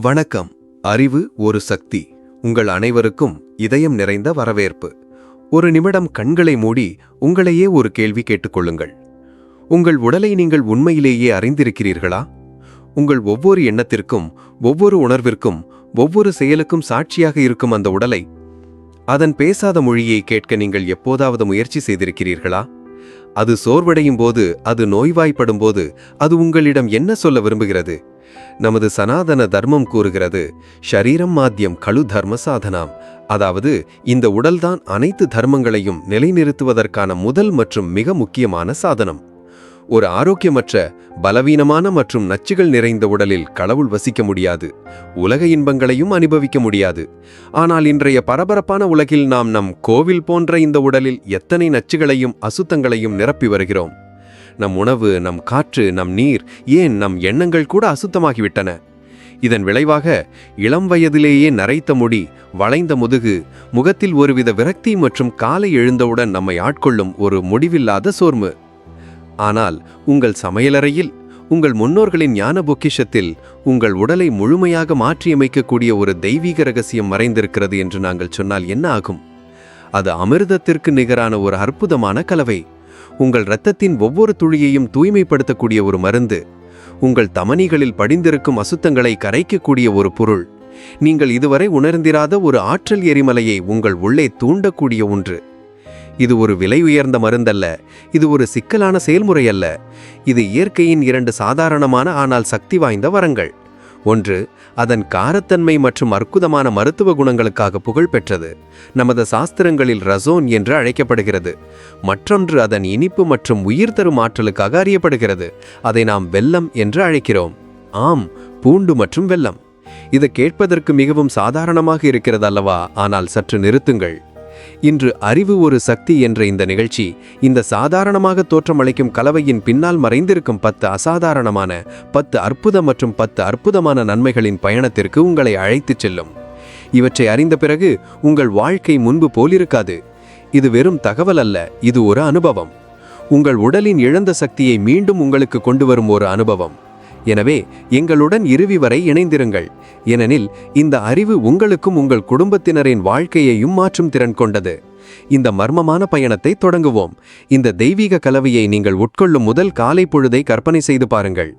வணக்கம். அறிவு ஒரு சக்தி. உங்கள் அனைவருக்கும் இதயம் நிறைந்த வரவேற்பு. ஒரு நிமிடம் கண்களை மூடி உங்களையே ஒரு கேள்வி கேட்டுக்கொள்ளுங்கள். உங்கள் உடலை நீங்கள் உண்மையிலேயே அறிந்திருக்கிறீர்களா? உங்கள் ஒவ்வொரு எண்ணத்திற்கும் ஒவ்வொரு உணர்விற்கும் ஒவ்வொரு செயலுக்கும் சாட்சியாக இருக்கும் அந்த உடலை அதன் பேசாத மொழியை கேட்க நீங்கள் எப்போதாவது முயற்சி செய்திருக்கிறீர்களா? அது சோர்வடையும் போது அது நோய்வாய்ப்படும் போது அது உங்களிடம் என்ன சொல்ல விரும்புகிறது? நமது சனாதன தர்மம் கூறுகிறது ஷரீரம் மாத்தியம் கழு தர்ம சாதனாம். அதாவது இந்த உடல்தான் அனைத்து தர்மங்களையும் நிலைநிறுத்துவதற்கான முதல் மற்றும் மிக முக்கியமான சாதனம். ஒரு ஆரோக்கியமற்ற பலவீனமான மற்றும் நச்சுகள் நிறைந்த உடலில் கடவுள் வசிக்க முடியாது. உலக இன்பங்களையும் அனுபவிக்க முடியாது. ஆனால் இன்றைய பரபரப்பான உலகில் நாம் நம் கோவில் போன்ற இந்த உடலில் எத்தனை நச்சுகளையும் அசுத்தங்களையும் நிரப்பி வருகிறோம். நம் உணவு நம் காற்று நம் நீர் ஏன் நம் எண்ணங்கள் கூட அசுத்தமாகிவிட்டன? இதன் விளைவாக இளம் வயதிலேயே நரைத்த முடி வளைந்த முதுகு முகத்தில் ஒருவித விரக்தி மற்றும் காலை எழுந்தவுடன் நம்மை ஆட்கொள்ளும் ஒரு முடிவில்லாத சோர்வு. ஆனால் உங்கள் சமையலறையில் உங்கள் முன்னோர்களின் ஞான பொக்கிஷத்தில் உங்கள் உடலை முழுமையாக மாற்றியமைக்கக்கூடிய ஒரு தெய்வீக ரகசியம் மறைந்திருக்கிறது என்று நாங்கள் சொன்னால் என்ன ஆகும்? அது அமிர்தத்திற்கு நிகரான ஒரு அற்புதமான கலவை. உங்கள் இரத்தத்தின் ஒவ்வொரு துளியையும் தூய்மைப்படுத்தக்கூடிய ஒரு மருந்து. உங்கள் தமனிகளில் படிந்திருக்கும் அசுத்தங்களை கரைக்கக்கூடிய ஒரு பொருள். நீங்கள் இதுவரை உணர்ந்திராத ஒரு ஆற்றல் எரிமலையை உங்கள் உள்ளே தூண்டக்கூடிய ஒன்று. இது ஒரு விலை உயர்ந்த மருந்தல்ல இது ஒரு சிக்கலான செயல்முறை அல்ல இது இயற்கையின் இரண்டு சாதாரணமான ஆனால் சக்தி வாய்ந்த வரங்கள். ஒன்று அதன் காரத்தன்மை மற்றும் அற்புதமான மருத்துவ குணங்களுக்காக புகழ் பெற்றது. நமது சாஸ்திரங்களில் ரசோன் என்று அழைக்கப்படுகிறது. மற்றொன்று அதன் இனிப்பு மற்றும் உயிர் தரும் ஆற்றலுக்காக அறியப்படுகிறது. அதை நாம் வெல்லம் என்று அழைக்கிறோம். ஆம் பூண்டு மற்றும் வெல்லம். இது கேட்பதற்கு மிகவும் சாதாரணமாக இருக்கிறது அல்லவா? ஆனால் சற்று நிறுத்துங்கள். இன்று அறிவு ஒரு சக்தி என்ற இந்த நிகழ்ச்சி இந்த சாதாரணமாக தோற்றமளிக்கும் கலவையின் பின்னால் மறைந்திருக்கும் பத்து அசாதாரணமான பத்து அற்புத மற்றும் பத்து அற்புதமான நன்மைகளின் பயணத்திற்கு உங்களை அழைத்துச் செல்லும். இவற்றை அறிந்த பிறகு உங்கள் வாழ்க்கை முன்பு போலிருக்காது. இது வெறும் தகவல் அல்ல இது ஒரு அனுபவம். உங்கள் உடலின் இழந்த சக்தியை மீண்டும் உங்களுக்கு கொண்டு வரும் ஒரு அனுபவம். எனவே எங்களுடன் இறுதி வரை இணைந்திருங்கள். ஏனெனில் இந்த அறிவு உங்களுக்கும் உங்கள் குடும்பத்தினரின் வாழ்க்கையையும் மாற்றும் திறன் கொண்டது. இந்த மர்மமான பயணத்தை தொடங்குவோம். இந்த தெய்வீக கலவையை நீங்கள் உட்கொள்ளும் முதல் காலை பொழுதை கற்பனை செய்து பாருங்கள்.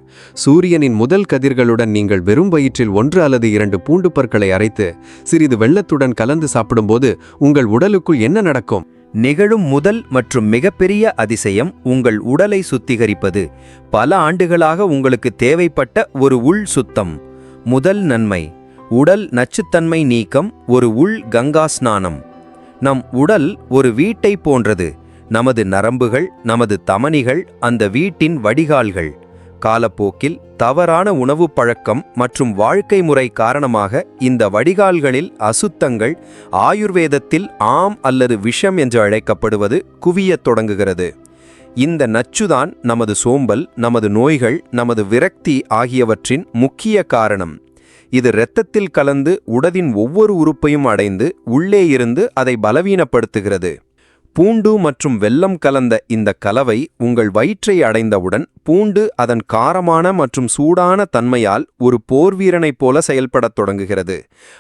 சூரியனின் முதல் கதிர்களுடன் நீங்கள் வெறும் வயிற்றில் ஒன்று அல்லது இரண்டு பூண்டு பற்களை அரைத்து சிறிது வெள்ளத்துடன் கலந்து சாப்பிடும்போது உங்கள் உடலுக்குள் என்ன நடக்கும்? நிகழும் முதல் மற்றும் மிகப்பெரிய அதிசயம் உங்கள் உடலை சுத்திகரிப்பது. பல ஆண்டுகளாக உங்களுக்கு தேவைப்பட்ட ஒரு உள் சுத்தம். முதல் நன்மை உடல் நச்சுத்தன்மை நீக்கம் ஒரு உள் கங்கா ஸ்நானம். நம் உடல் ஒரு வீட்டை போன்றது. நமது நரம்புகள் நமது தமனிகள் அந்த வீட்டின் வடிகால்கள். காலப்போக்கில் தவறான உணவு பழக்கம் மற்றும் வாழ்க்கை முறை காரணமாக இந்த வடிகால்களில் அசுத்தங்கள் ஆயுர்வேதத்தில் ஆம் அல்லது விஷம் என்று அழைக்கப்படுவது குவியத் தொடங்குகிறது. இந்த நச்சுதான் நமது சோம்பல் நமது நோய்கள் நமது விரக்தி ஆகியவற்றின் முக்கிய காரணம். இது இரத்தத்தில் கலந்து உடலின் ஒவ்வொரு உறுப்பையும் அடைந்து உள்ளே இருந்து அதை பலவீனப்படுத்துகிறது. பூண்டு மற்றும் வெல்லம் கலந்த இந்த கலவை உங்கள் வயிற்றை அடைந்தவுடன் பூண்டு அதன் காரமான மற்றும் சூடான தன்மையால் ஒரு போர்வீரனைப் போல செயல்படத் தொடங்குகிறது.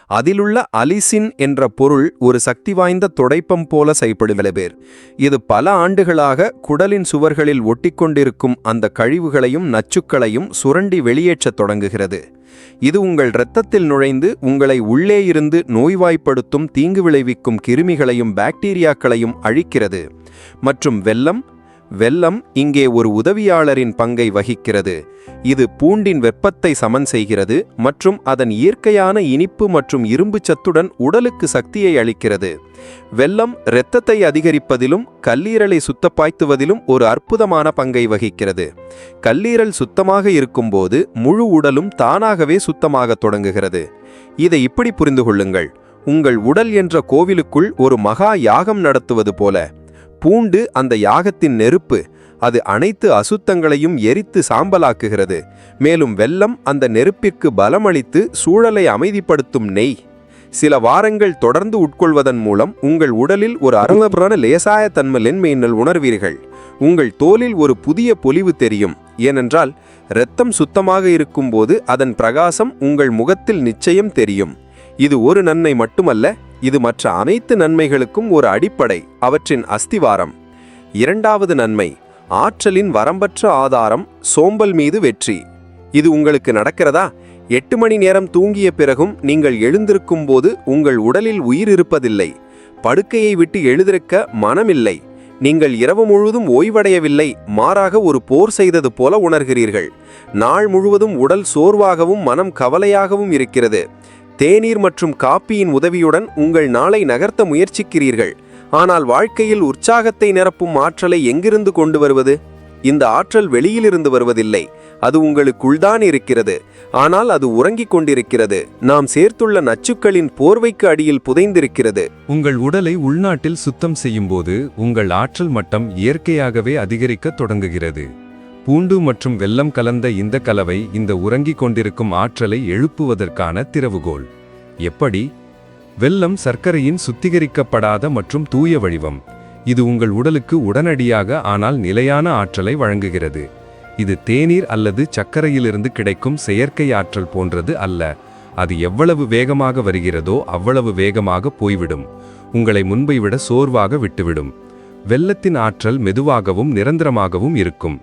அதிலுள்ள அலிசின் என்ற பொருள் ஒரு சக்தி வாய்ந்த தொடைப்பம் போல செயல்படுகிறது இது பல ஆண்டுகளாக குடலின் சுவர்களில் ஒட்டிக்கொண்டிருக்கும் அந்த கழிவுகளையும் நச்சுக்களையும் சுரண்டி வெளியேற்றத் தொடங்குகிறது. இது உங்கள் இரத்தத்தில் நுழைந்து உங்களை உள்ளே இருந்து நோய்வாய்ப்படுத்தும் தீங்கு விளைவிக்கும் கிருமிகளையும் பாக்டீரியாக்களையும் அழிக்கிறது. மற்றும் வெள்ளம் வெள்ளம் இங்கே ஒரு உதவியாளரின் பங்கை வகிக்கிறது. இது பூண்டின் வெப்பத்தை சமன் செய்கிறது மற்றும் அதன் இயற்கையான இனிப்பு மற்றும் இரும்பு சத்துடன் உடலுக்கு சக்தியை அளிக்கிறது. வெள்ளம் இரத்தத்தை அதிகரிப்பதிலும் கல்லீரலை சுத்தப்பாய்த்துவதிலும் ஒரு அற்புதமான பங்கை வகிக்கிறது. கல்லீரல் சுத்தமாக இருக்கும்போது முழு உடலும் தானாகவே சுத்தமாகத் தொடங்குகிறது. இதை இப்படி புரிந்து கொள்ளுங்கள். உங்கள் உடல் என்ற கோவிலுக்குள் ஒரு மகா யாகம் நடத்துவது போல. பூண்டு அந்த யாகத்தின் நெருப்பு. அது அனைத்து அசுத்தங்களையும் எரித்து சாம்பலாக்குகிறது. மேலும் வெள்ளம் அந்த நெருப்பிற்கு பலமளித்து சூழலை அமைதிப்படுத்தும் நெய். சில வாரங்கள் தொடர்ந்து உட்கொள்வதன் மூலம் உங்கள் உடலில் ஒரு அருமபுரான லேசாய தன்மை லென்மையினல் உணர்வீர்கள். உங்கள் தோலில் ஒரு புதிய பொலிவு தெரியும். ஏனென்றால் இரத்தம் சுத்தமாக இருக்கும்போது அதன் பிரகாசம் உங்கள் முகத்தில் நிச்சயம் தெரியும். இது ஒரு நன்மை மட்டுமல்ல இது மற்ற அனைத்து நன்மைகளுக்கும் ஒரு அடிப்படை அவற்றின் அஸ்திவாரம். இரண்டாவது நன்மை ஆற்றலின் வரம்பற்ற ஆதாரம் சோம்பல் மீது வெற்றி. இது உங்களுக்கு நடக்கிறதா? எட்டு மணி நேரம் தூங்கிய பிறகும் நீங்கள் எழுந்திருக்கும் போது உங்கள் உடலில் உயிர் இருப்பதில்லை. படுக்கையை விட்டு எழுதிருக்க மனமில்லை. நீங்கள் இரவு முழுவதும் ஓய்வடையவில்லை. மாறாக ஒரு போர் செய்தது போல உணர்கிறீர்கள். நாள் முழுவதும் உடல் சோர்வாகவும் மனம் கவலையாகவும் இருக்கிறது. தேநீர் மற்றும் காப்பியின் உதவியுடன் உங்கள் நாளை நகர்த்த முயற்சிக்கிறீர்கள். ஆனால் வாழ்க்கையில் உற்சாகத்தை நிரப்பும் ஆற்றலை எங்கிருந்து கொண்டு வருவது? இந்த ஆற்றல் வெளியிலிருந்து வருவதில்லை. அது உங்களுக்குள்தான் இருக்கிறது. ஆனால் அது உறங்கிக் கொண்டிருக்கிறது. நாம் சேர்த்துள்ள நச்சுக்களின் போர்வைக்கு அடியில் புதைந்திருக்கிறது. உங்கள் உடலை உள்நாட்டில் சுத்தம் செய்யும்போது உங்கள் ஆற்றல் மட்டம் இயற்கையாகவே அதிகரிக்கத் தொடங்குகிறது. பூண்டு மற்றும் வெல்லம் கலந்த இந்த கலவை இந்த உறங்கிக் கொண்டிருக்கும் ஆற்றலை எழுப்புவதற்கான திறவுகோல் எப்படி? வெல்லம் சர்க்கரையின் சுத்திகரிக்கப்படாத மற்றும் தூய வடிவம். இது உங்கள் உடலுக்கு உடனடியாக ஆனால் நிலையான ஆற்றலை வழங்குகிறது. இது தேநீர் அல்லது சர்க்கரையிலிருந்து கிடைக்கும் செயற்கை ஆற்றல் போன்றது அல்ல. அது எவ்வளவு வேகமாக வருகிறதோ அவ்வளவு வேகமாக போய்விடும். உங்களை முன்பை விட சோர்வாக விட்டுவிடும். வெள்ளத்தின் ஆற்றல் மெதுவாகவும் நிரந்தரமாகவும் இருக்கும்.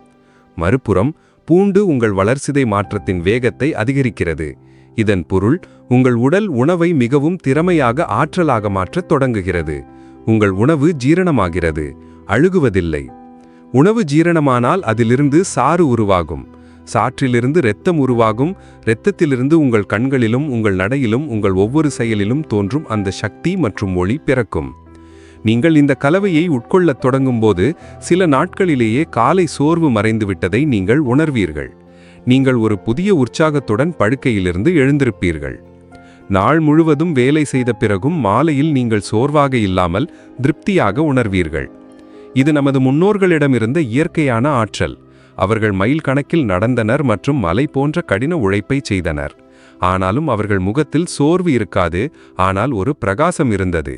மறுபுறம் பூண்டு உங்கள் வளர்சிதை மாற்றத்தின் வேகத்தை அதிகரிக்கிறது. இதன் பொருள் உங்கள் உடல் உணவை மிகவும் திறமையாக ஆற்றலாக மாற்றத் தொடங்குகிறது. உங்கள் உணவு ஜீரணமாகிறது அழுகுவதில்லை. உணவு ஜீரணமானால் அதிலிருந்து சாறு உருவாகும். சாற்றிலிருந்து இரத்தம் உருவாகும் இரத்தத்திலிருந்து உங்கள் கண்களிலும் உங்கள் நடையிலும் உங்கள் ஒவ்வொரு செயலிலும் தோன்றும் அந்த சக்தி மற்றும் ஒளி பிறக்கும். நீங்கள் இந்த கலவையை உட்கொள்ளத் தொடங்கும்போது சில நாட்களிலேயே காலை சோர்வு மறைந்துவிட்டதை நீங்கள் உணர்வீர்கள். நீங்கள் ஒரு புதிய உற்சாகத்துடன் படுக்கையிலிருந்து எழுந்திருப்பீர்கள். நாள் முழுவதும் வேலை செய்த பிறகும் மாலையில் நீங்கள் சோர்வாக இல்லாமல் திருப்தியாக உணர்வீர்கள். இது நமது முன்னோர்களிடமிருந்த இயற்கையான ஆற்றல். அவர்கள் மைல் கணக்கில் நடந்தனர் மற்றும் மலை போன்ற கடின உழைப்பை செய்தனர். ஆனாலும் அவர்கள் முகத்தில் சோர்வு இருக்காது ஆனால் ஒரு பிரகாசம் இருந்தது.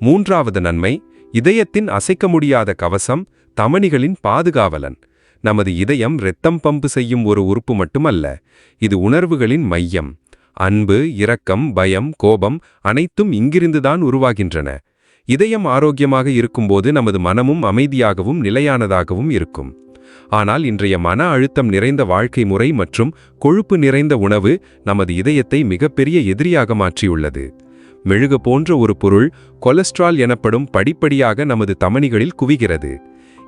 மூன்றாவது நன்மை இதயத்தின் அசைக்க முடியாத கவசம் தமணிகளின் பாதுகாவலன். நமது இதயம் இரத்தம் பம்பு செய்யும் ஒரு உறுப்பு மட்டுமல்ல இது உணர்வுகளின் மையம். அன்பு இரக்கம் பயம் கோபம் அனைத்தும் இங்கிருந்துதான் உருவாகின்றன. இதயம் ஆரோக்கியமாக இருக்கும்போது நமது மனமும் அமைதியாகவும் நிலையானதாகவும் இருக்கும். ஆனால் இன்றைய மன அழுத்தம் நிறைந்த வாழ்க்கை முறை மற்றும் கொழுப்பு நிறைந்த உணவு நமது இதயத்தை மிகப்பெரிய எதிரியாக மாற்றியுள்ளது. மெழுகு போன்ற ஒரு பொருள் கொலஸ்ட்ரால் எனப்படும் படிப்படியாக நமது தமனிகளில் குவிகிறது.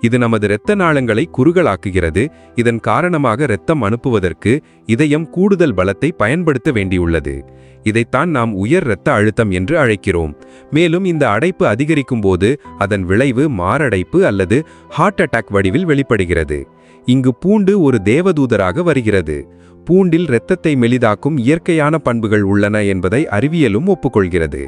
இது நமது இரத்த நாளங்களை குறுகலாக்குகிறது. இதன் காரணமாக இரத்தம் அனுப்புவதற்கு இதயம் கூடுதல் பலத்தை பயன்படுத்த வேண்டியுள்ளது. இதைத்தான் நாம் உயர் இரத்த அழுத்தம் என்று அழைக்கிறோம். மேலும் இந்த அடைப்பு அதிகரிக்கும் போது அதன் விளைவு மாரடைப்பு அல்லது ஹார்ட் அட்டாக் வடிவில் வெளிப்படுகிறது. இங்கு பூண்டு ஒரு தேவதூதராக வருகிறது. பூண்டில் இரத்தத்தை மெலிதாக்கும் இயற்கையான பண்புகள் உள்ளன என்பதை அறிவியலும் ஒப்புக்கொள்கிறது.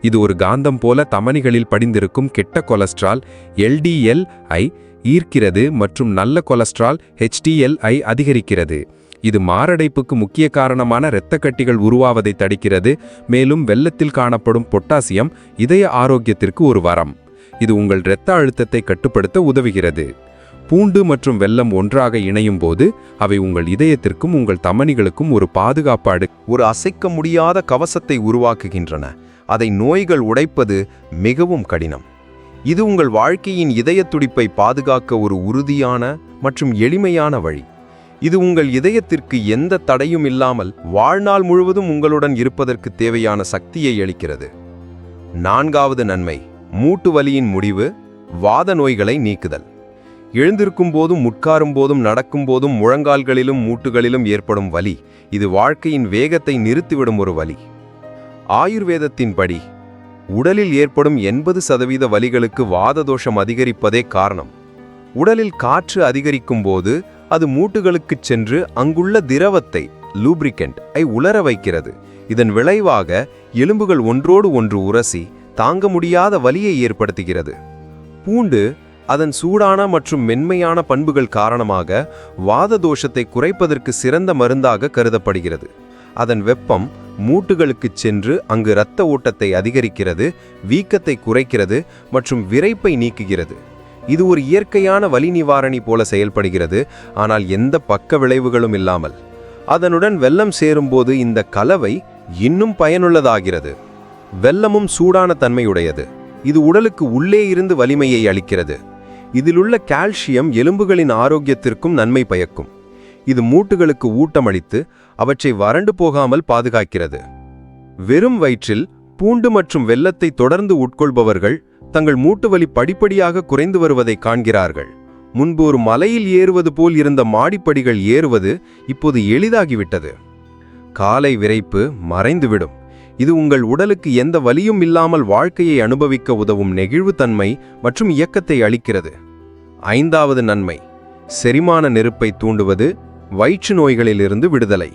இது ஒரு காந்தம் போல தமனிகளில் படிந்திருக்கும் கெட்ட கொலஸ்ட்ரால் எல்டிஎல் ஐ ஈர்க்கிறது மற்றும் நல்ல கொலஸ்ட்ரால் ஹெச்டிஎல் ஐ அதிகரிக்கிறது. இது மாரடைப்புக்கு முக்கிய காரணமான இரத்த கட்டிகள் உருவாவதை தடுக்கிறது மேலும் வெள்ளத்தில் காணப்படும் பொட்டாசியம் இதய ஆரோக்கியத்திற்கு ஒரு வரம். இது உங்கள் இரத்த அழுத்தத்தை கட்டுப்படுத்த உதவுகிறது. பூண்டு மற்றும் வெல்லம் ஒன்றாக இணையும் போது அவை உங்கள் இதயத்திற்கும் உங்கள் தமனிகளுக்கும் ஒரு பாதுகாப்பாடு. ஒரு அசைக்க முடியாத கவசத்தை உருவாக்குகின்றன. அதை நோய்கள் உடைப்பது மிகவும் கடினம். இது உங்கள் வாழ்க்கையின் இதய துடிப்பை பாதுகாக்க ஒரு உறுதியான மற்றும் எளிமையான வழி. இது உங்கள் இதயத்திற்கு எந்த தடையும் இல்லாமல் வாழ்நாள் முழுவதும் உங்களுடன் இருப்பதற்கு தேவையான சக்தியை அளிக்கிறது. நான்காவது நன்மை மூட்டு வலியின் முடிவு வாத நோய்களை நீக்குதல். எழுந்திருக்கும் போதும் உட்காரும் போதும் நடக்கும் போதும் முழங்கால்களிலும் மூட்டுகளிலும் ஏற்படும் வலி. இது வாழ்க்கையின் வேகத்தை நிறுத்திவிடும் ஒரு வலி. ஆயுர்வேதத்தின்படி உடலில் ஏற்படும் எண்பது சதவீத வலிகளுக்கு வாததோஷம் அதிகரிப்பதே காரணம். உடலில் காற்று அதிகரிக்கும் போது அது மூட்டுகளுக்குச் சென்று அங்குள்ள திரவத்தை லூப்ரிகண்ட் ஐ உலர வைக்கிறது. இதன் விளைவாக எலும்புகள் ஒன்றோடு ஒன்று உரசி தாங்க முடியாத வலியை ஏற்படுத்துகிறது. பூண்டு அதன் சூடான மற்றும் மென்மையான பண்புகள் காரணமாக வாத தோஷத்தை குறைப்பதற்கு சிறந்த மருந்தாக கருதப்படுகிறது. அதன் வெப்பம் மூட்டுகளுக்குச் சென்று அங்கு இரத்த ஓட்டத்தை அதிகரிக்கிறது வீக்கத்தை குறைக்கிறது மற்றும் விரைப்பை நீக்குகிறது. இது ஒரு இயற்கையான வலி நிவாரணி போல செயல்படுகிறது ஆனால் எந்த பக்க விளைவுகளும் இல்லாமல். அதனுடன் வெல்லம் சேரும்போது இந்த கலவை இன்னும் பயனுள்ளதாகிறது. வெள்ளமும் சூடான தன்மையுடையது. இது உடலுக்கு உள்ளே இருந்து வலிமையை அளிக்கிறது. இதிலுள்ள கால்சியம் எலும்புகளின் ஆரோக்கியத்திற்கும் நன்மை பயக்கும். இது மூட்டுகளுக்கு ஊட்டமளித்து அவற்றை வறண்டு போகாமல் பாதுகாக்கிறது. வெறும் வயிற்றில் பூண்டு மற்றும் வெள்ளத்தை தொடர்ந்து உட்கொள்பவர்கள் தங்கள் மூட்டு வலி படிப்படியாக குறைந்து வருவதை காண்கிறார்கள். முன்பு ஒரு மலையில் ஏறுவது போல் இருந்த மாடிப்படிகள் ஏறுவது இப்போது எளிதாகிவிட்டது. காலை விரைப்பு மறைந்துவிடும். இது உங்கள் உடலுக்கு எந்த வலியும் இல்லாமல் வாழ்க்கையை அனுபவிக்க உதவும் நெகிழ்வுத்தன்மை மற்றும் இயக்கத்தை அளிக்கிறது. ஐந்தாவது நன்மை செரிமான நெருப்பை தூண்டுவது வயிற்று நோய்களிலிருந்து விடுதலை.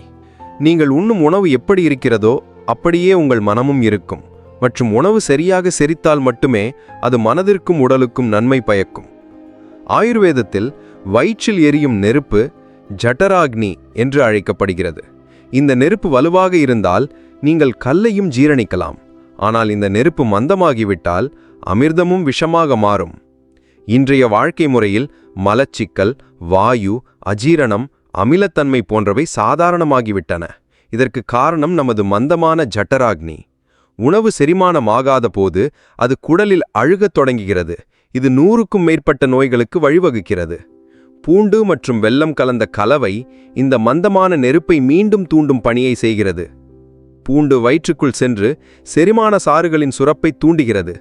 நீங்கள் உண்ணும் உணவு எப்படி இருக்கிறதோ அப்படியே உங்கள் மனமும் இருக்கும். மற்றும் உணவு சரியாக செரித்தால் மட்டுமே அது மனதிற்கும் உடலுக்கும் நன்மை பயக்கும். ஆயுர்வேதத்தில் வயிற்றில் எரியும் நெருப்பு ஜட்டராக்னி என்று அழைக்கப்படுகிறது. இந்த நெருப்பு வலுவாக இருந்தால் நீங்கள் கல்லையும் ஜீரணிக்கலாம். ஆனால் இந்த நெருப்பு மந்தமாகிவிட்டால் அமிர்தமும் விஷமாக மாறும். இன்றைய வாழ்க்கை முறையில் மலச்சிக்கல் வாயு அஜீரணம் அமிலத்தன்மை போன்றவை சாதாரணமாகிவிட்டன. இதற்கு காரணம் நமது மந்தமான ஜட்டராக்னி. உணவு செரிமானமாகாத போது அது குடலில் அழுகத் தொடங்குகிறது. இது நூறுக்கும் மேற்பட்ட நோய்களுக்கு வழிவகுக்கிறது. பூண்டு மற்றும் வெல்லம் கலந்த கலவை இந்த மந்தமான நெருப்பை மீண்டும் தூண்டும் பணியை செய்கிறது. பூண்டு வயிற்றுக்குள் சென்று செரிமான சாறுகளின் சுரப்பை தூண்டுகிறது.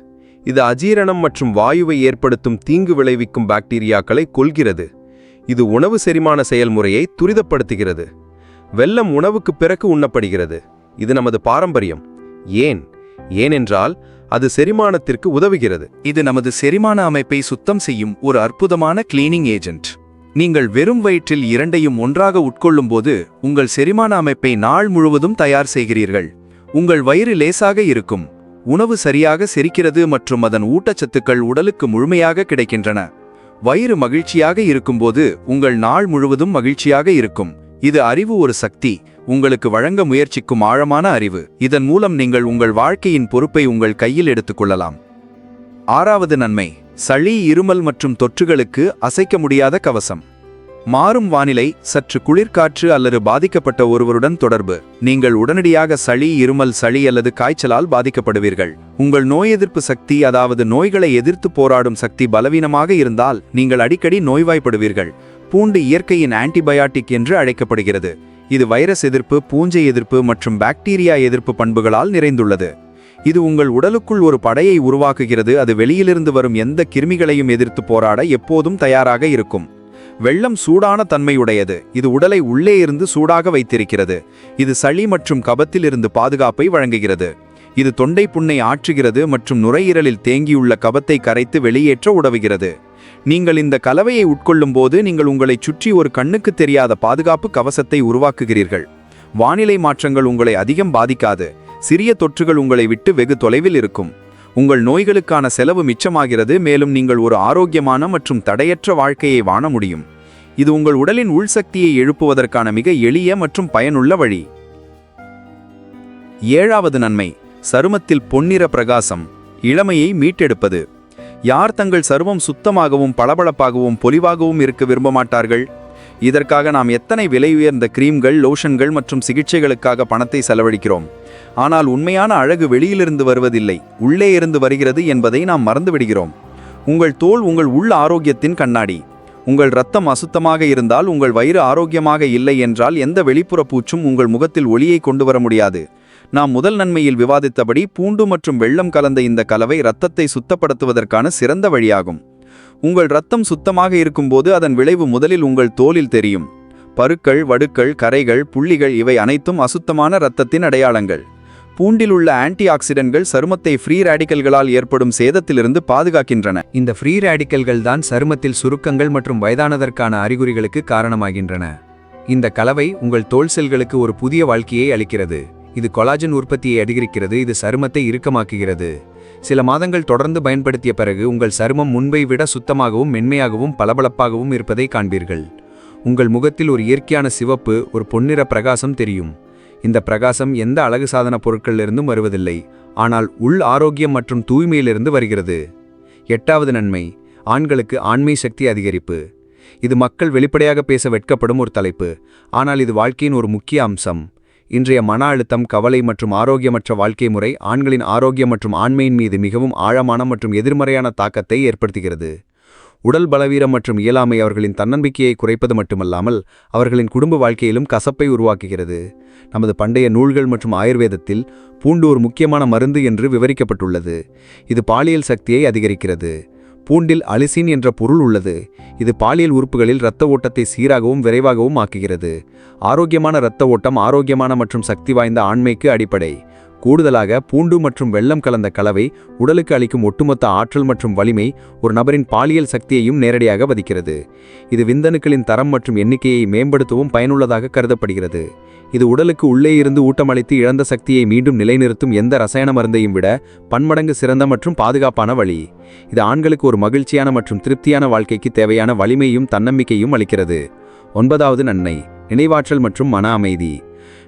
இது அஜீரணம் மற்றும் வாயுவை ஏற்படுத்தும் தீங்கு விளைவிக்கும் பாக்டீரியாக்களை கொல்கிறது. இது உணவு செரிமான செயல்முறையை துரிதப்படுத்துகிறது. வெல்லம் உணவுக்கு பிறகு உண்ணப்படுகிறது. இது நமது பாரம்பரியம். ஏன்? ஏனென்றால் அது செரிமானத்திற்கு உதவுகிறது. இது நமது செரிமான அமைப்பை சுத்தம் செய்யும் ஒரு அற்புதமான கிளீனிங் ஏஜென்ட் நீங்கள் வெறும் வயிற்றில் இரண்டையும் ஒன்றாக உட்கொள்ளும்போது உங்கள் செரிமான அமைப்பை நாள் முழுவதும் தயார் செய்கிறீர்கள். உங்கள் வயிறு லேசாக இருக்கும். உணவு சரியாக செரிக்கிறது மற்றும் அதன் ஊட்டச்சத்துக்கள் உடலுக்கு முழுமையாக கிடைக்கின்றன. வயிறு மகிழ்ச்சியாக இருக்கும்போது உங்கள் நாள் முழுவதும் மகிழ்ச்சியாக இருக்கும். இது அறிவு ஒரு சக்தி. உங்களுக்கு வழங்க முயற்சிக்கும் ஆழமான அறிவு. இதன் மூலம் நீங்கள் உங்கள் வாழ்க்கையின் பொறுப்பை உங்கள் கையில் எடுத்துக்கொள்ளலாம் ஆறாவது நன்மை. சளி இருமல் மற்றும் தொற்றுகளுக்கு அசைக்க முடியாத கவசம். மாறும் வானிலை சற்று குளிர்காற்று அல்லது பாதிக்கப்பட்ட ஒருவருடன் தொடர்பு. நீங்கள் உடனடியாக சளி இருமல் சளி அல்லது காய்ச்சலால் பாதிக்கப்படுவீர்கள். உங்கள் நோய் எதிர்ப்பு சக்தி அதாவது நோய்களை எதிர்த்து போராடும் சக்தி பலவீனமாக இருந்தால் நீங்கள் அடிக்கடி நோய்வாய்ப்படுவீர்கள். பூண்டு இயற்கையின் ஆன்டிபயாட்டிக் என்று அழைக்கப்படுகிறது. இது வைரஸ் எதிர்ப்பு பூஞ்சை எதிர்ப்பு மற்றும் பாக்டீரியா எதிர்ப்பு பண்புகளால் நிறைந்துள்ளது. இது உங்கள் உடலுக்குள் ஒரு படையை உருவாக்குகிறது. அது வெளியிலிருந்து வரும் எந்த கிருமிகளையும் எதிர்த்து போராட எப்போதும் தயாராக இருக்கும். வெள்ளம் சூடான தன்மையுடையது. இது உடலை உள்ளே இருந்து சூடாக வைத்திருக்கிறது. இது சளி மற்றும் கபத்திலிருந்து பாதுகாப்பை வழங்குகிறது. இது தொண்டை புண்ணை ஆற்றுகிறது மற்றும் நுரையீரலில் தேங்கியுள்ள கபத்தை கரைத்து வெளியேற்ற உதவுகிறது. நீங்கள் இந்த கலவையை உட்கொள்ளும் போது நீங்கள் உங்களைச் சுற்றி ஒரு கண்ணுக்கு தெரியாத பாதுகாப்பு கவசத்தை உருவாக்குகிறீர்கள். வானிலை மாற்றங்கள் உங்களை அதிகம் பாதிக்காது. சிறிய தொற்றுகள் உங்களை விட்டு வெகு தொலைவில் இருக்கும். உங்கள் நோய்களுக்கான செலவு மிச்சமாகிறது மேலும் நீங்கள் ஒரு ஆரோக்கியமான மற்றும் தடையற்ற வாழ்க்கையை வாழ முடியும். இது உங்கள் உடலின் உள்சக்தியை எழுப்புவதற்கான மிக எளிய மற்றும் பயனுள்ள வழி. ஏழாவது நன்மை சருமத்தில் பொன்னிற பிரகாசம் இளமையை மீட்டெடுப்பது. யார் தங்கள் சருமம் சுத்தமாகவும் பளபளப்பாகவும் பொலிவாகவும் இருக்க விரும்ப மாட்டார்கள்? இதற்காக நாம் எத்தனை விலை உயர்ந்த கிரீம்கள் லோஷன்கள் மற்றும் சிகிச்சைகளுக்காக பணத்தை செலவழிக்கிறோம்? ஆனால் உண்மையான அழகு வெளியிலிருந்து வருவதில்லை உள்ளே இருந்து வருகிறது என்பதை நாம் மறந்துவிடுகிறோம். உங்கள் தோல் உங்கள் உள் ஆரோக்கியத்தின் கண்ணாடி. உங்கள் ரத்தம் அசுத்தமாக இருந்தால் உங்கள் வயிறு ஆரோக்கியமாக இல்லை என்றால் எந்த வெளிப்புற பூச்சும் உங்கள் முகத்தில் ஒளியை கொண்டு வர முடியாது. நாம் முதல் நன்மையில் விவாதித்தபடி பூண்டு மற்றும் வெள்ளம் கலந்த இந்த கலவை இரத்தத்தை சுத்தப்படுத்துவதற்கான சிறந்த வழியாகும். உங்கள் ரத்தம் சுத்தமாக இருக்கும்போது அதன் விளைவு முதலில் உங்கள் தோலில் தெரியும். பருக்கள் வடுக்கள் கரைகள் புள்ளிகள் இவை அனைத்தும் அசுத்தமான இரத்தத்தின் அடையாளங்கள். பூண்டில் உள்ள ஆன்டி ஆக்சிடென்ட்கள் சருமத்தை ஃப்ரீ ரேடிக்கல்களால் ஏற்படும் சேதத்திலிருந்து பாதுகாக்கின்றன. இந்த ஃப்ரீ ரேடிக்கல்கள் தான் சருமத்தில் சுருக்கங்கள் மற்றும் வயதானதற்கான அறிகுறிகளுக்கு காரணமாகின்றன. இந்த கலவை உங்கள் தோல் செல்களுக்கு ஒரு புதிய வாழ்க்கையை அளிக்கிறது. இது கொலாஜன் உற்பத்தியை அதிகரிக்கிறது இது சருமத்தை இறுக்கமாக்குகிறது. சில மாதங்கள் தொடர்ந்து பயன்படுத்திய பிறகு உங்கள் சருமம் முன்பை விட சுத்தமாகவும் மென்மையாகவும் பளபளப்பாகவும் இருப்பதை காண்பீர்கள். உங்கள் முகத்தில் ஒரு இயற்கையான சிவப்பு ஒரு பொன்னிற பிரகாசம் தெரியும். இந்த பிரகாசம் எந்த அழகு சாதன பொருட்களிலிருந்தும் வருவதில்லை ஆனால் உள் ஆரோக்கியம் மற்றும் தூய்மையிலிருந்து வருகிறது. எட்டாவது நன்மை ஆண்களுக்கு ஆண்மை சக்தி அதிகரிப்பு. இது மக்கள் வெளிப்படையாக பேச வெட்கப்படும் ஒரு தலைப்பு ஆனால் இது வாழ்க்கையின் ஒரு முக்கிய அம்சம். இன்றைய மன அழுத்தம் கவலை மற்றும் ஆரோக்கியமற்ற வாழ்க்கை முறை ஆண்களின் ஆரோக்கியம் மற்றும் ஆண்மையின் மீது மிகவும் ஆழமான மற்றும் எதிர்மறையான தாக்கத்தை ஏற்படுத்துகிறது. உடல் பலவீனம் மற்றும் இயலாமை அவர்களின் தன்னம்பிக்கையை குறைப்பது மட்டுமல்லாமல் அவர்களின் குடும்ப வாழ்க்கையிலும் கசப்பை உருவாக்குகிறது. நமது பண்டைய நூல்கள் மற்றும் ஆயுர்வேதத்தில் பூண்டு ஒரு முக்கியமான மருந்து என்று விவரிக்கப்பட்டுள்ளது. இது பாலியல் சக்தியை அதிகரிக்கிறது. பூண்டில் அலிசின் என்ற பொருள் உள்ளது. இது பாலியல் உறுப்புகளில் இரத்த ஓட்டத்தை சீராகவும் விரைவாகவும் ஆக்குகிறது. ஆரோக்கியமான இரத்த ஓட்டம் ஆரோக்கியமான மற்றும் சக்தி வாய்ந்த ஆண்மைக்கு அடிப்படை. கூடுதலாக பூண்டு மற்றும் வெள்ளம் கலந்த கலவை உடலுக்கு அளிக்கும் ஒட்டுமொத்த ஆற்றல் மற்றும் வலிமை ஒரு நபரின் பாலியல் சக்தியையும் நேரடியாக வதிக்கிறது. இது விந்தணுக்களின் தரம் மற்றும் எண்ணிக்கையை மேம்படுத்தவும் பயனுள்ளதாக கருதப்படுகிறது. இது உடலுக்கு உள்ளே இருந்து ஊட்டமளித்து இழந்த சக்தியை மீண்டும் நிலைநிறுத்தும் எந்த ரசாயன மருந்தையும் விட பன்மடங்கு சிறந்த மற்றும் பாதுகாப்பான வழி. இது ஆண்களுக்கு ஒரு மகிழ்ச்சியான மற்றும் திருப்தியான வாழ்க்கைக்கு தேவையான வலிமையும் தன்னம்பிக்கையும் அளிக்கிறது. ஒன்பதாவது நன்மை நினைவாற்றல் மற்றும் மன அமைதி.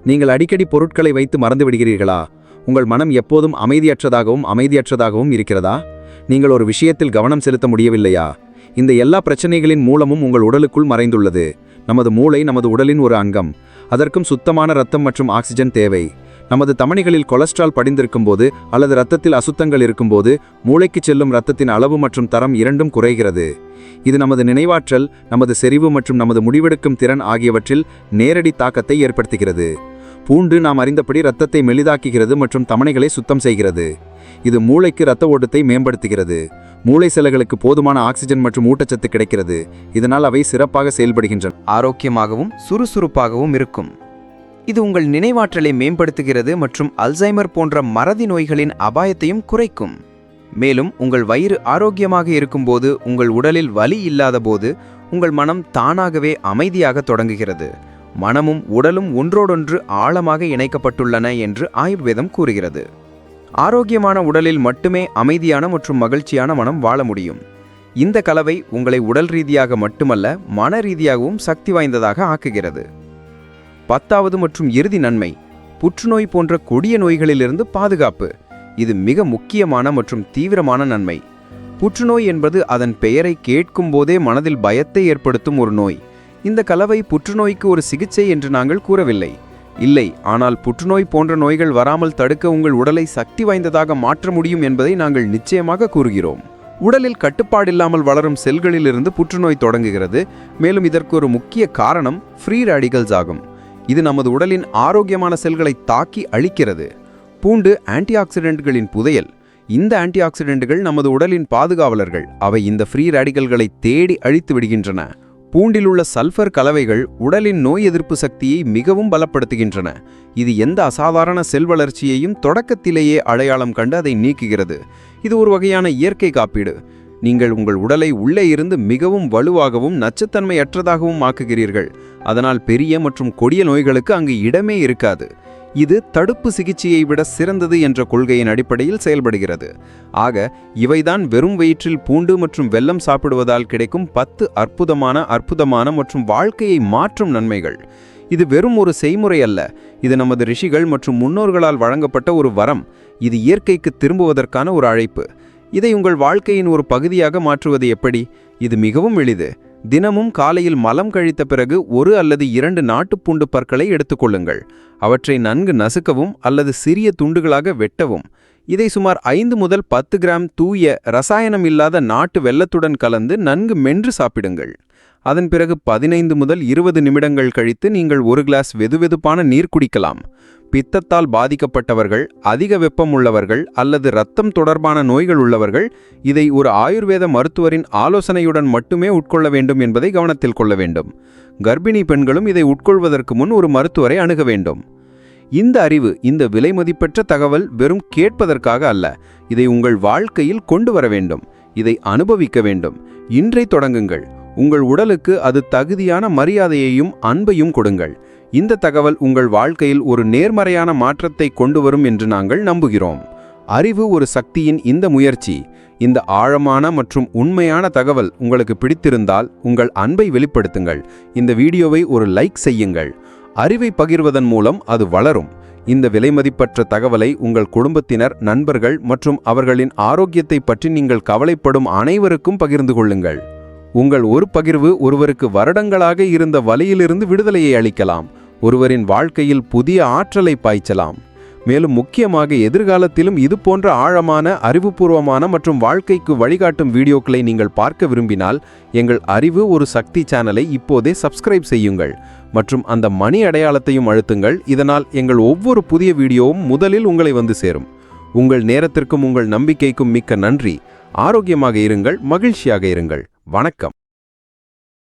நீங்கள் அடிக்கடி பொருட்களை வைத்து மறந்து விடுகிறீர்களா உங்கள் மனம் எப்போதும் அமைதியற்றதாகவும் அமைதியற்றதாகவும் இருக்கிறதா? நீங்கள் ஒரு விஷயத்தில் கவனம் செலுத்த முடியவில்லையா? இந்த எல்லா பிரச்சனைகளின் மூலமும் உங்கள் உடலுக்குள் மறைந்துள்ளது. நமது மூளை நமது உடலின் ஒரு அங்கம். அதற்கும் சுத்தமான ரத்தம் மற்றும் ஆக்சிஜன் தேவை. நமது தமணிகளில் கொலஸ்ட்ரால் படிந்திருக்கும் போது அல்லது இரத்தத்தில் அசுத்தங்கள் இருக்கும்போது மூளைக்கு செல்லும் இரத்தத்தின் அளவு மற்றும் தரம் இரண்டும் குறைகிறது. இது நமது நினைவாற்றல் நமது செறிவு மற்றும் நமது முடிவெடுக்கும் திறன் ஆகியவற்றில் நேரடி தாக்கத்தை ஏற்படுத்துகிறது. பூண்டு நாம் அறிந்தபடி இரத்தத்தை மெலிதாக்குகிறது மற்றும் தமனைகளை சுத்தம் செய்கிறது. இது மூளைக்கு இரத்த ஓட்டத்தை மேம்படுத்துகிறது. மூளை செல்களுக்கு போதுமான ஆக்சிஜன் மற்றும் ஊட்டச்சத்து கிடைக்கிறது. இதனால் அவை சிறப்பாக செயல்படுகின்றன. ஆரோக்கியமாகவும் சுறுசுறுப்பாகவும் இருக்கும். இது உங்கள் நினைவாற்றலை மேம்படுத்துகிறது மற்றும் அல்சைமர் போன்ற மறதி நோய்களின் அபாயத்தையும் குறைக்கும். மேலும் உங்கள் வயிறு ஆரோக்கியமாக இருக்கும்போது உங்கள் உடலில் வலி இல்லாத போது உங்கள் மனம் தானாகவே அமைதியாக தொடங்குகிறது. மனமும் உடலும் ஒன்றோடொன்று ஆழமாக இணைக்கப்பட்டுள்ளன என்று ஆயுர்வேதம் கூறுகிறது. ஆரோக்கியமான உடலில் மட்டுமே அமைதியான மற்றும் மகிழ்ச்சியான மனம் வாழ முடியும். இந்த கலவை உங்களை உடல் ரீதியாக மட்டுமல்ல மன ரீதியாகவும் சக்தி வாய்ந்ததாக ஆக்குகிறது. பத்தாவது மற்றும் இறுதி நன்மை புற்றுநோய் போன்ற கொடிய நோய்களிலிருந்து பாதுகாப்பு. இது மிக முக்கியமான மற்றும் தீவிரமான நன்மை. புற்றுநோய் என்பது அதன் பெயரை கேட்கும் போதே மனதில் பயத்தை ஏற்படுத்தும் ஒரு நோய். இந்த கலவை புற்றுநோய்க்கு ஒரு சிகிச்சை என்று நாங்கள் கூறவில்லை. இல்லை ஆனால் புற்றுநோய் போன்ற நோய்கள் வராமல் தடுக்க உங்கள் உடலை சக்தி வாய்ந்ததாக மாற்ற முடியும் என்பதை நாங்கள் நிச்சயமாக கூறுகிறோம். உடலில் கட்டுப்பாடில்லாமல் வளரும் செல்களிலிருந்து புற்றுநோய் தொடங்குகிறது. மேலும் இதற்கு ஒரு முக்கிய காரணம் ஃப்ரீ ரேடிகல்ஸ் ஆகும். இது நமது உடலின் ஆரோக்கியமான செல்களை தாக்கி அழிக்கிறது. பூண்டு ஆன்டிஆக்சிடென்ட்களின் புதையல். இந்த ஆன்டிஆக்சிடென்ட்கள் நமது உடலின் பாதுகாவலர்கள். அவை இந்த ஃப்ரீ ரேடிகல்களை தேடி அழித்து விடுகின்றன. பூண்டிலுள்ள சல்ஃபர் கலவைகள் உடலின் நோய் எதிர்ப்பு சக்தியை மிகவும் பலப்படுத்துகின்றன. இது எந்த அசாதாரண செல் வளர்ச்சியையும் தொடக்கத்திலேயே அடையாளம் கண்டு அதை நீக்குகிறது. இது ஒரு வகையான இயற்கை காப்பீடு. நீங்கள் உங்கள் உடலை உள்ளே இருந்து மிகவும் வலுவாகவும் நச்சுத்தன்மையற்றதாகவும் ஆக்குகிறீர்கள். அதனால் பெரிய மற்றும் கொடிய நோய்களுக்கு அங்கு இடமே இருக்காது. இது தடுப்பு சிகிச்சையை விட சிறந்தது என்ற கொள்கையின் அடிப்படையில் செயல்படுகிறது. ஆக இவைதான் வெறும் வயிற்றில் பூண்டு மற்றும் வெல்லம் சாப்பிடுவதால் கிடைக்கும் பத்து அற்புதமான அற்புதமான மற்றும் வாழ்க்கையை மாற்றும் நன்மைகள். இது வெறும் ஒரு செய்முறை அல்ல. இது நமது ரிஷிகள் மற்றும் முன்னோர்களால் வழங்கப்பட்ட ஒரு வரம். இது இயற்கைக்கு திரும்புவதற்கான ஒரு அழைப்பு. இதை உங்கள் வாழ்க்கையின் ஒரு பகுதியாக மாற்றுவது எப்படி? இது மிகவும் எளிது. தினமும் காலையில் மலம் கழித்த பிறகு ஒரு அல்லது இரண்டு நாட்டுப்பூண்டு பற்களை எடுத்துக்கொள்ளுங்கள். அவற்றை நன்கு நசுக்கவும் அல்லது சிறிய துண்டுகளாக வெட்டவும். இதை சுமார் ஐந்து முதல் பத்து கிராம் தூய ரசாயனம் இல்லாத நாட்டு வெள்ளத்துடன் கலந்து நன்கு மென்று சாப்பிடுங்கள். அதன் பிறகு பதினைந்து முதல் இருபது நிமிடங்கள் கழித்து நீங்கள் ஒரு கிளாஸ் வெதுவெதுப்பான நீர் குடிக்கலாம். பித்தத்தால் பாதிக்கப்பட்டவர்கள் அதிக வெப்பம் உள்ளவர்கள் அல்லது இரத்தம் தொடர்பான நோய்கள் உள்ளவர்கள் இதை ஒரு ஆயுர்வேத மருத்துவரின் ஆலோசனையுடன் மட்டுமே உட்கொள்ள வேண்டும் என்பதை கவனத்தில் கொள்ள வேண்டும். கர்ப்பிணி பெண்களும் இதை உட்கொள்வதற்கு முன் ஒரு மருத்துவரை அணுக வேண்டும். இந்த அறிவு இந்த விலைமதிப்பெற்ற தகவல் வெறும் கேட்பதற்காக அல்ல இதை உங்கள் வாழ்க்கையில் கொண்டு வர வேண்டும். இதை அனுபவிக்க வேண்டும். இன்றை தொடங்குங்கள். உங்கள் உடலுக்கு அது தகுதியான மரியாதையையும் அன்பையும் கொடுங்கள். இந்த தகவல் உங்கள் வாழ்க்கையில் ஒரு நேர்மறையான மாற்றத்தை கொண்டு வரும் என்று நாங்கள் நம்புகிறோம். அறிவு ஒரு சக்தியின் இந்த முயற்சி. இந்த ஆழமான மற்றும் உண்மையான தகவல் உங்களுக்கு பிடித்திருந்தால் உங்கள் அன்பை வெளிப்படுத்துங்கள். இந்த வீடியோவை ஒரு லைக் செய்யுங்கள். அறிவை பகிர்வதன் மூலம் அது வளரும். இந்த விலைமதிப்பற்ற தகவலை உங்கள் குடும்பத்தினர் நண்பர்கள் மற்றும் அவர்களின் ஆரோக்கியத்தை பற்றி நீங்கள் கவலைப்படும் அனைவருக்கும் பகிர்ந்து கொள்ளுங்கள். உங்கள் ஒரு பகிர்வு ஒருவருக்கு வருடங்களாக இருந்த வலையிலிருந்து விடுதலையை அளிக்கலாம். ஒருவரின் வாழ்க்கையில் புதிய ஆற்றலை பாய்ச்சலாம். மேலும் முக்கியமாக எதிர்காலத்திலும் இது போன்ற ஆழமான அறிவுபூர்வமான மற்றும் வாழ்க்கைக்கு வழிகாட்டும் வீடியோக்களை நீங்கள் பார்க்க விரும்பினால் எங்கள் அறிவு ஒரு சக்தி சேனலை இப்போதே சப்ஸ்கிரைப் செய்யுங்கள். மற்றும் அந்த மணி அடையாளத்தையும் அழுத்துங்கள். இதனால் எங்கள் ஒவ்வொரு புதிய வீடியோவும் முதலில் உங்களை வந்து சேரும். உங்கள் நேரத்திற்கும் உங்கள் நம்பிக்கைக்கும் மிக்க நன்றி. ஆரோக்கியமாக இருங்கள் மகிழ்ச்சியாக இருங்கள். வணக்கம்.